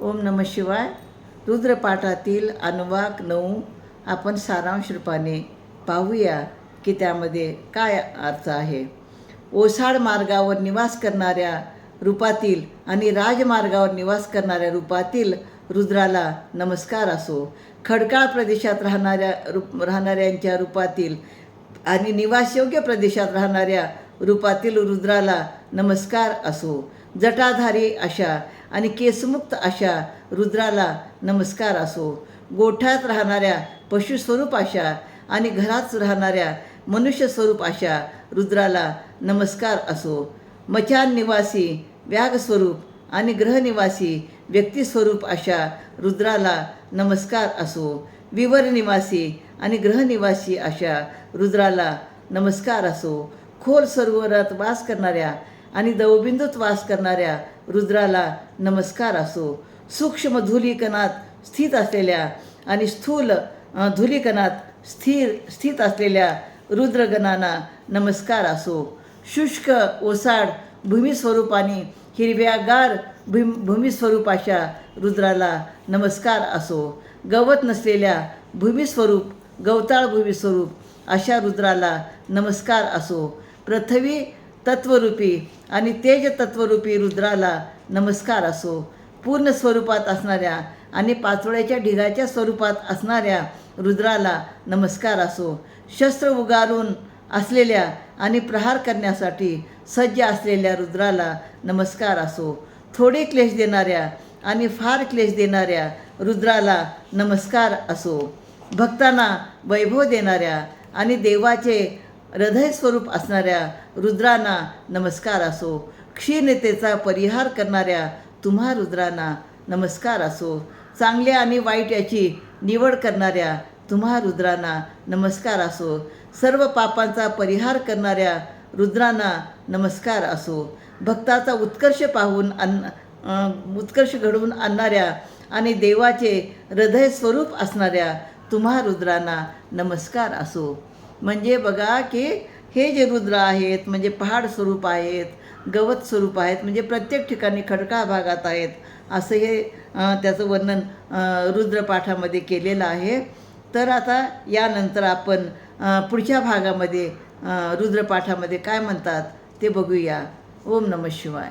ओम नम शिवाय. रुद्रपाठातील अनुवाक नऊ आपण सारांश रूपाने पाहूया की त्यामध्ये काय अर्थ आहे. ओसाड मार्गावर निवास करणाऱ्या रूपातील आणि राजमार्गावर निवास करणाऱ्या रूपातील रुद्राला नमस्कार असो. खडकाळ प्रदेशात राहणाऱ्या रूप राहणाऱ्यांच्या रूपातील आणि निवासयोग्य प्रदेशात राहणाऱ्या रूपातील रुद्राला नमस्कार असो. जटाधारी अशा आणि केसमुक्त अशा रुद्राला नमस्कार असो. गोठ्यात राहणाऱ्या पशुस्वरूप अशा आणि घरात राहणाऱ्या मनुष्यस्वरूप अशा रुद्राला नमस्कार असो. मचान निवासी व्याघस्वरूप आणि ग्रहनिवासी व्यक्तिस्वरूप अशा रुद्राला नमस्कार असो. विवर निवासी आणि ग्रहनिवासी अशा रुद्राला नमस्कार असो. खोल सरोवरात वास करणाऱ्या आणि दवबिंदूत वास करणाऱ्या रुद्राला नमस्कार असो. सूक्ष्म धुलीकणात स्थित असलेल्या आणि स्थूल धुलीकणात स्थिर स्थित असलेल्या रुद्रगणांना नमस्कार असो. शुष्क ओसाड भूमिस्वरूपाने हिरव्यागार भूम भूमिस्वरूपाच्या रुद्राला नमस्कार असो. गवत नसलेल्या भूमिस्वरूप गवताळ भूमिस्वरूप अशा रुद्राला नमस्कार असो. पृथ्वी तत्वरूपी आणि तेज तत्वरूपी रुद्राला नमस्कार असो. पूर्ण स्वरूपात असणाऱ्या आणि पाचोळ्याच्या ढिगाच्या स्वरूपात असणाऱ्या रुद्राला नमस्कार असो. शस्त्र उगारून असलेल्या आणि प्रहार करण्यासाठी सज्ज असलेल्या रुद्राला नमस्कार असो. थोडे क्लेश देणाऱ्या आणि फार क्लेश देणाऱ्या रुद्राला नमस्कार असो. भक्तांना वैभव देणाऱ्या आणि देवाचे हृदय स्वरूप असणाऱ्या रुद्रांना नमस्कार असो. क्षीणतेचा परिहार करणाऱ्या तुम्हा रुद्रांना नमस्कार असो. चांगल्या आणि वाईट याची निवड करणाऱ्या तुम्हा रुद्रांना नमस्कार असो. सर्व पापांचा परिहार करणाऱ्या रुद्रांना नमस्कार असो. भक्ताचा उत्कर्ष पाहून अन्न उत्कर्ष घडवून आणणाऱ्या आणि देवाचे हृदय स्वरूप असणाऱ्या तुम्हा रुद्रांना नमस्कार असो. म्हणजे बघा की हे जे रुद्र आहेत म्हणजे पहाड स्वरूप आहेत गवत स्वरूप आहेत म्हणजे प्रत्येक ठिकाणी खडकाळ भागात आहेत असं हे त्याचं वर्णन रुद्रपाठामध्ये केलेलं आहे. तर आता यानंतर आपण पुढच्या भागामध्ये रुद्रपाठामध्ये काय म्हणतात ते बघूया. ओम नम शिवाय.